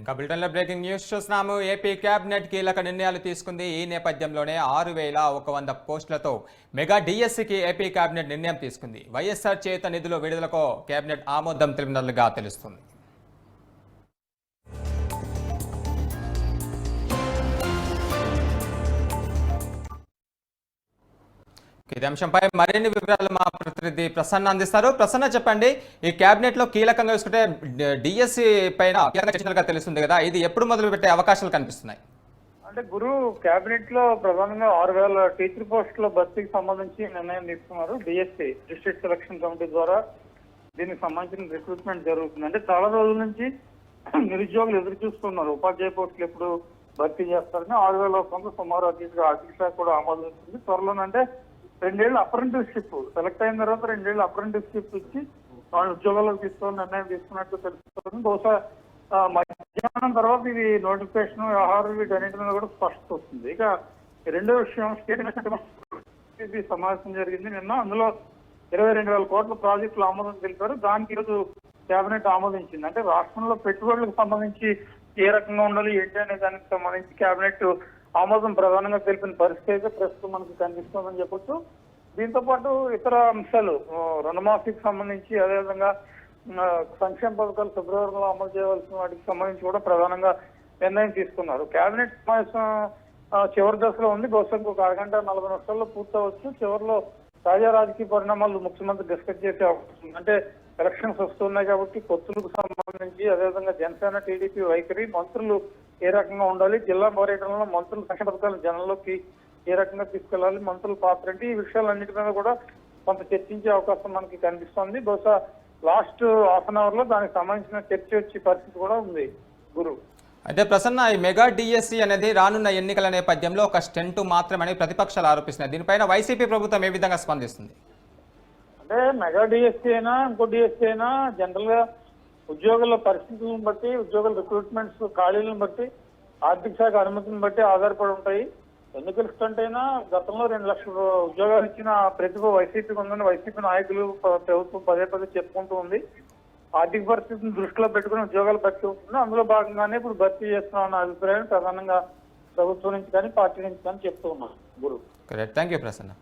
ఇంకా బ్రిటన్లో breaking news చూస్తున్నాము. ఏపీ కేబినెట్ కీలక నిర్ణయాలు తీసుకుంది. ఈ నేపథ్యంలోనే ఆరు వేల ఒక వంద పోస్టులతో మెగా డిఎస్సికి ఏపీ కేబినెట్ నిర్ణయం తీసుకుంది. వైఎస్ఆర్ చేత నిధుల విడుదలకు కేబినెట్ ఆమోదం తెలిపినట్లుగా తెలుస్తుంది. ఇదే అంశంపై మరిన్ని వివరాలు మా ప్రతినిధి ప్రసన్న అందిస్తారు. ప్రసన్న చెప్పండి ఈ కేబినెట్లో కీలకంగా చూసుకుంటే డిఎస్సి పైన కీలక తెలుస్తుంది కదా ఇది ఎప్పుడు మొదలు పెట్టే అవకాశాలు కనిపిస్తున్నాయి? అంటే గురు కేబినెట్లో ప్రధానంగా ఆరు వేల టీచర్ పోస్టుల భర్తీకి సంబంధించి నిర్ణయం తీసుకున్నారు డిఎస్సి డిస్ట్రిక్ట్ సెలక్షన్ కమిటీ ద్వారా. దీనికి సంబంధించిన రిక్రూట్మెంట్ జరుగుతుంది. అంటే చాలా రోజుల నుంచి నిరుద్యోగులు ఎదురు చూస్తున్నారు. ఉపాధ్యాయ పోస్టులు ఎప్పుడు భర్తీ చేస్తారని. ఆరు వేల కొంత సుమారు అతిగా ఆర్థిక శాఖ కూడా ఆమోదించింది త్వరలోనంటే రెండేళ్ళు అప్రెంటిస్షిప్ సెలెక్ట్ అయిన తర్వాత రెండేళ్ళు అప్రెంటిస్షిప్ ఇచ్చి వాళ్ళు ఉద్యోగాలకు తీసుకోవాలని నిర్ణయం తీసుకున్నట్టు తెలుస్తుంది. బహుశా మధ్యాహ్నం తర్వాత ఇది నోటిఫికేషన్ వ్యవహారం వీటన్నిటి మీద కూడా స్పష్టత వస్తుంది. ఇక రెండో విషయం స్టేట్ సమావేశం జరిగింది నిన్న. అందులో ఇరవై రెండు వేల కోట్ల ప్రాజెక్టులు ఆమోదం తెలిపారు. దానికి ఈరోజు కేబినెట్ ఆమోదించింది. అంటే రాష్ట్రంలో పెట్టుబడులకు సంబంధించి ఏ రకంగా ఉండాలి ఏంటి అనే దానికి సంబంధించి కేబినెట్ ఆమోదం ప్రధానంగా తెలిపిన పరిస్థితి అయితే ప్రస్తుతం మనకు కనిపిస్తుందని చెప్పొచ్చు. దీంతో పాటు ఇతర అంశాలు రుణమాఫీకి సంబంధించి అదేవిధంగా సంక్షేమ పథకాలు ఫిబ్రవరిలో అమలు చేయవలసిన వాటికి సంబంధించి కూడా ప్రధానంగా నిర్ణయం తీసుకున్నారు. కేబినెట్ సమావేశం చివరి దశలో ఉంది. బహుశా ఇంకొక అరగంట నలభై నిమిషాల్లో పూర్తవచ్చు. చివరిలో తాజా రాజకీయ పరిణామాలు ముఖ్యమంత్రి డిస్కస్ చేసే అవకాశం అంటే ఎలక్షన్స్ వస్తున్నాయి కాబట్టి పొత్తులకు సంబంధించి అదేవిధంగా జనసేన టీడీపీ వైఖరి మంత్రులు ఏ రకంగా ఉండాలి జిల్లా పర్యటనలో మంత్రులు సంక్షేమ పథకాలు జనంలోకి ఏ రకంగా తీసుకెళ్ళాలి మంత్రుల పాత్ర ఏంటి ఈ విషయాలన్నిటి మీద కూడా కొంత చర్చించే అవకాశం మనకి కనిపిస్తోంది. బహుశా లాస్ట్ హాఫ్ అన్ అవర్లో దానికి సంబంధించిన చర్చ వచ్చే పరిస్థితి కూడా ఉంది గురు. అయితే ప్రసన్న ఈ మెగా డిఎస్సి అనేది రానున్న ఎన్నికల నేపథ్యంలో ఒక స్టెంట్ మాత్రమని ప్రతిపక్షాలు ఆరోపిస్తున్నాయి. దీనిపైన వైసీపీ ప్రభుత్వం ఏ విధంగా స్పందిస్తుంది? అంటే మెగా డిఎస్సీ అయినా ఇంకో డిఎస్సీ అయినా జనరల్గా ఉద్యోగుల పరిస్థితులను బట్టి ఉద్యోగుల రిక్రూట్మెంట్స్ ఖాళీలను బట్టి ఆర్థిక శాఖ అనుమతిని బట్టి ఆధారపడి ఉంటాయి. ఎన్నికల స్టంట్ అయినా గతంలో రెండు లక్షల ఉద్యోగాలు ఇచ్చిన ప్రతిభ వైసీపీకి ఉందని వైసీపీ నాయకులు ప్రభుత్వం పదే పదే చెప్పుకుంటూ ఉంది. ఆర్థిక పరిస్థితిని దృష్టిలో పెట్టుకుని ఉద్యోగాలు భర్తీ అవుతుంది. అందులో భాగంగానే ఇప్పుడు భర్తీ చేస్తున్నాం అన్న అభిప్రాయం ప్రధానంగా ప్రభుత్వం నుంచి కానీ పార్టీ నుంచి కానీ చెప్తూ ఉన్నారు గురు. Correct thank you Prasanna